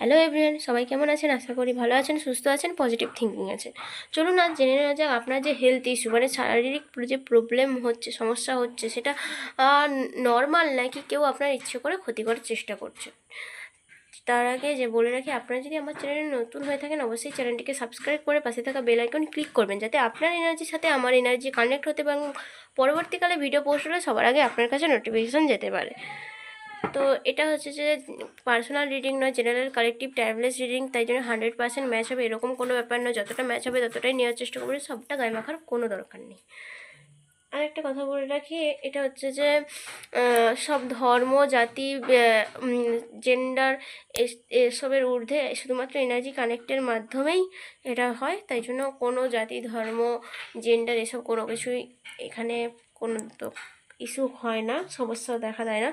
Hello everyone সবাই কেমন আছেন? আশা করি ভালো আছেন, সুস্থ আছেন পজিটিভ থিঙ্কিং আছেন। চলুন আজ জেনে নেওয়া যাক আপনার যে হেলথ ইস্যু মানে শারীরিক যে প্রবলেম হচ্ছে, সমস্যা হচ্ছে, সেটা নর্মাল নাকি কেউ আপনার ইচ্ছে করে ক্ষতি করার চেষ্টা করছে? তার আগে যে বলে রাখি, আপনারা যদি আমার চ্যানেলে নতুন হয়ে থাকেন, অবশ্যই চ্যানেলটিকে সাবস্ক্রাইব করে পাশে থাকা বেল আইকন ক্লিক করবেন, যাতে আপনার এনার্জির সাথে আমার এনার্জি কানেক্ট হতে পারে এবং পরবর্তীকালে ভিডিও পোস্ট হলে সবার আগে আপনার কাছে নোটিফিকেশান যেতে পারে। তো এটা হচ্ছে যে পার্সোনাল রিডিং নয় জেনারেল কালেকটিভ ট্যাবলেস রিডিং তাই জন্য হান্ড্রেড পার্সেন্ট ম্যাচ হবে, এরকম কোনো ব্যাপার নয়, যতটা ম্যাচ হবে ততটাই নেওয়ার চেষ্টা করবে, সবটা গায়ে মাখার কোনো দরকার নেই। আর একটা কথা বলে রাখি, এটা হচ্ছে যে সব ধর্ম, জাতি জেন্ডার এসবের ঊর্ধ্বে শুধুমাত্র এনার্জি কানেক্টের মাধ্যমেই এটা হয়, তাই জন্য কোনো জাতি, ধর্ম জেন্ডার এসব কোনো কিছুই এখানে কোনো তো ইস্যু হয় না সমস্যা দেখা দেয় না।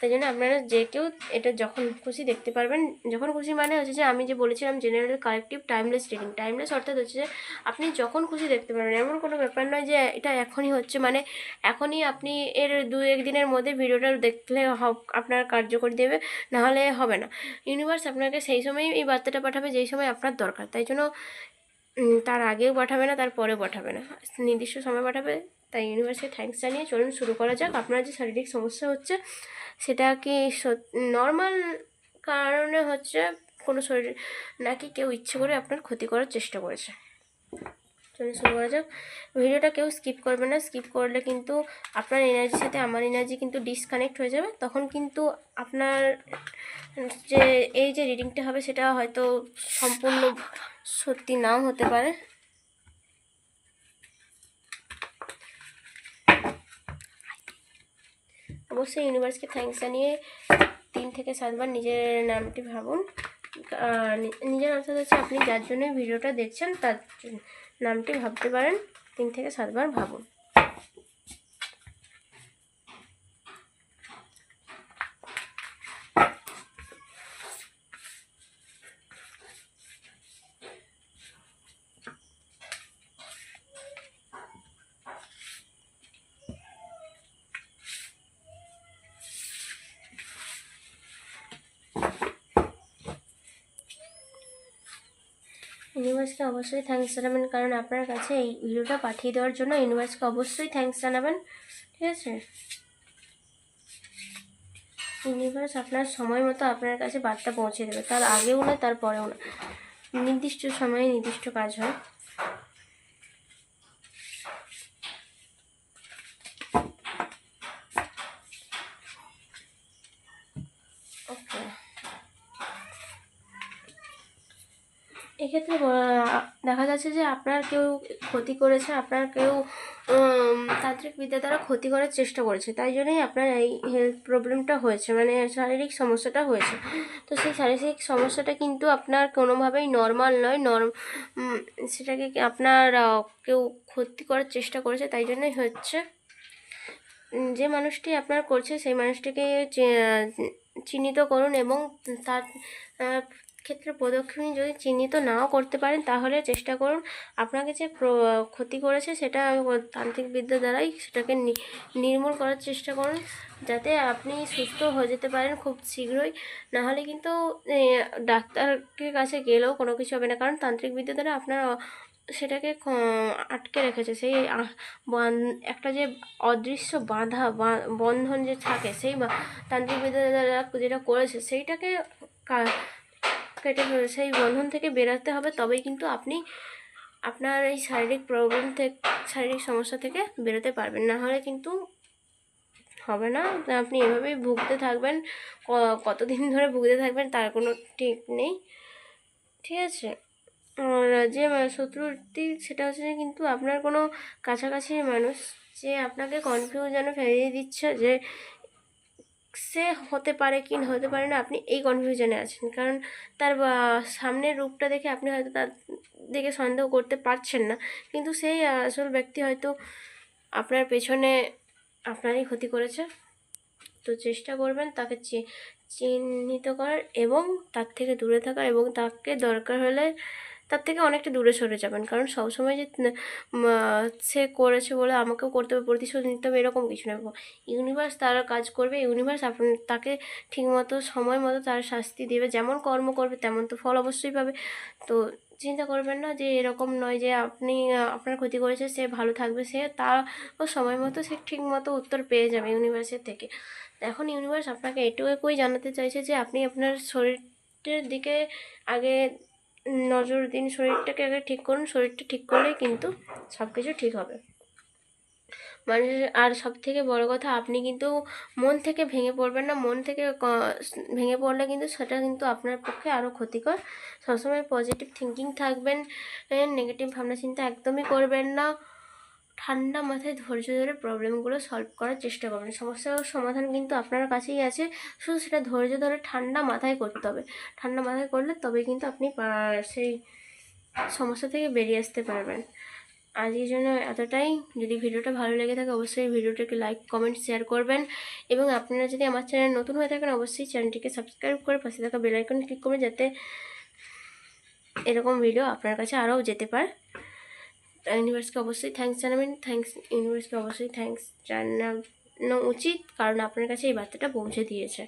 তাই জন্য আপনারা যে কেউ এটা যখন খুশি দেখতে পারবেন। যখন খুশি মানে হচ্ছে যে আমি যে বলেছিলাম general collective timeless reading timeless অর্থাৎ হচ্ছে যে আপনি যখন খুশি দেখতে পারবেন। এমন কোনো ব্যাপার নয় যে এটা এখনই হচ্ছে মানে এখনই আপনি এর দু একদিনের মধ্যে ভিডিওটা দেখলে আপনার কার্যকরী দেবে নাহলে হবে না। ইউনিভার্স আপনাকে সেই সময়ই এই বার্তাটা পাঠাবে যেই সময় আপনার দরকার। তাই জন্য তার আগেও পাঠাবে না, তার পরেও পাঠাবে না। নির্দিষ্ট সময় পাঠাবে তাই ইউনিভার্সকে থ্যাঙ্কস জানিয়ে চলুন শুরু করা যাক। আপনার যে শারীরিক সমস্যা হচ্ছে সেটা কি নর্মাল কারণে হচ্ছে কোনো শরীর নাকি কেউ ইচ্ছে করে আপনার ক্ষতি করার চেষ্টা করেছে। চলুন শুরু করা যাক। ভিডিওটা কেউ স্কিপ করবে না। স্কিপ করলে কিন্তু আপনার এনার্জির সাথে আমার এনার্জি কিন্তু ডিসকানেক্ট হয়ে যাবে। তখন কিন্তু আপনার যে, এই যে রিডিংটা হবে, সেটা হয়তো সম্পূর্ণ সত্যি নাও হতে পারে। অবশ্যই ইউনিভার্সকে থ্যাংকস জানিয়ে তিন থেকে সাতবার নিজের নামটি ভাবুন। নিজের অর্থাৎ হচ্ছে আপনি যার জন্য ভিডিওটা দেখছেন, তার নামটি ভাবতে পারেন। তিন থেকে সাতবার ভাবুন। ইউনিভার্সকে অবশ্যই থ্যাংকস জানাবেন। কারণ আপনার কাছে এই ভিডিওটা পাঠিয়ে দেওয়ার জন্য ইউনিভার্সকে অবশ্যই থ্যাংকস জানাবেন। ঠিক আছে? ইউনিভার্স আপনার সময় মতো আপনার কাছে বার্তা পৌঁছে দেবে। তার আগেও না তারপরেও না। নির্দিষ্ট সময়ে নির্দিষ্ট কাজ হয়। এক্ষেত্রে দেখা যাচ্ছে যে আপনার কেউ ক্ষতি করেছে, আপনার কেউ তান্ত্রিক বিদ্যা দ্বারা ক্ষতি করার চেষ্টা করেছে, তাই জন্যই আপনার এই হেলথ প্রবলেমটা হয়েছে মানে শারীরিক সমস্যাটা হয়েছে। তো সেই শারীরিক সমস্যাটা কিন্তু আপনার কোনোভাবেই নর্মাল নয় নর্ম সেটাকে আপনার কেউ ক্ষতি করার চেষ্টা করেছে, তাই জন্যই হচ্ছে। যে মানুষটি আপনার করছে, সেই মানুষটিকে চিহ্নিত করুন এবং তার ক্ষেত্রে প্রদক্ষিণী যদি চিহ্নিত নাও করতে পারেন, তাহলে চেষ্টা করুন আপনাকে যে ক্ষতি করেছে সেটা তান্ত্রিক বিদ্যা দ্বারাই সেটাকে নির্মূল করার চেষ্টা করুন, যাতে আপনি সুস্থ হয়ে যেতে পারেন খুব শীঘ্রই। নাহলে কিন্তু ডাক্তারের কাছে গেলেও কোনো কিছু হবে না, কারণ তান্ত্রিক বিদ্যা দ্বারা আপনার সেটাকে আটকে রেখেছে। সেই একটা যে অদৃশ্য বাধা বন্ধন যে থাকে, সেই তান্ত্রিক বিদ্যা দ্বারা যেটা করেছে, সেইটাকে কেটে সেই বন্ধন থেকে বেরোতে হবে, তবেই কিন্তু আপনি আপনার এই শারীরিক প্রবলেম থেকে, শারীরিক সমস্যা থেকে বেরোতে পারবেন। না হলে কিন্তু হবে না। আপনি এভাবেই ভুগতে থাকবেন কতদিন ধরে ভুগতে থাকবেন তার কোনো ঠিক নেই। ঠিক আছে? যে শত্রুটি সেটা হচ্ছে কিন্তু আপনার কোনো কাছাকাছি মানুষ যে আপনাকে কনফিউশনে ফেলিয়ে দিচ্ছে, যে সে হতে পারে কি হতে পারে না, আপনি এই কনফিউশনে আছেন। কারণ তার সামনের রূপটা দেখে আপনি হয়তো তার দিকে সন্দেহ করতে পারছেন না। কিন্তু সেই আসল ব্যক্তি হয়তো আপনার পেছনে আপনারই ক্ষতি করেছে। তো চেষ্টা করবেন তাকে চিহ্নিত করার এবং তার থেকে দূরে থাকার এবং তাকে দরকার হলে তার থেকে অনেকটা দূরে সরে যাবেন। কারণ সবসময় যে সে করেছে বলে আমাকেও করতে হবে, প্রতিশোধ নিতে হবে, এরকম কিছু নয় ইউনিভার্স তার কাজ করবে, ইউনিভার্স আপন, তাকে ঠিকমতো সময় মতো তার শাস্তি দেবে, যেমন কর্ম করবে তেমন তো ফল অবশ্যই পাবে। তো চিন্তা করবেন না যে এরকম নয় যে আপনি, আপনার ক্ষতি করেছে, সে ভালো থাকবে, সে তার ও সময় মতো সে ঠিক মতো উত্তর পেয়ে যাবে ইউনিভার্সের থেকে। এখন ইউনিভার্স আপনাকে এটুকুই জানাতে চাইছে যে আপনি আপনার শরীরের দিকে আগে নজর দিন শরীরটাকে আগে ঠিক করুন, শরীরটা ঠিক করলেই কিন্তু সব কিছু ঠিক হবে। মানে আর সব থেকে বড় কথা, আপনি কিন্তু মন থেকে ভেঙে পড়বেন না। মন থেকে ভেঙে পড়লে কিন্তু সেটা কিন্তু আপনার পক্ষে আরও ক্ষতিকর। সবসময় পজিটিভ থিঙ্কিং থাকবেন নেগেটিভ ভাবনা চিন্তা একদমই করবেন না। ঠান্ডা মাথায় ধৈর্য ধরে প্রবলেমগুলো সলভ করার চেষ্টা করবেন। সমস্যার সমাধান কিন্তু আপনার কাছেই আছে। শুধু সেটা ধৈর্য ধরে ঠান্ডা মাথায় করতে হবে। ঠান্ডা মাথায় করলে তবে কিন্তু আপনি সেই সমস্যা থেকে বেরিয়ে আসতে পারবেন। আজকের জন্য এতটাই। যদি ভিডিওটা ভালো লেগে থাকে অবশ্যই ভিডিওটাকে লাইক কমেন্ট শেয়ার করবেন। এবং আপনারা যদি আমার চ্যানেল নতুন হয়ে থাকেন অবশ্যই চ্যানেলটিকে সাবস্ক্রাইব করে পাশে থাকা বেল আইকন ক্লিক করবেন যাতে এরকম ভিডিও আপনার কাছে আরও যেতে পারে। ইউনিভার্সকে অবশ্যই থ্যাংকস জানাবেন। থ্যাংকস ইউনিভার্সকে অবশ্যই থ্যাংকস জানানো উচিত, কারণ আপনার কাছে এই বার্তাটা পৌঁছে দিয়েছে।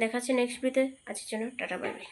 দেখাচ্ছে নেক্সট ভিডিওতে আজকের জন্য টাটা বাই বাই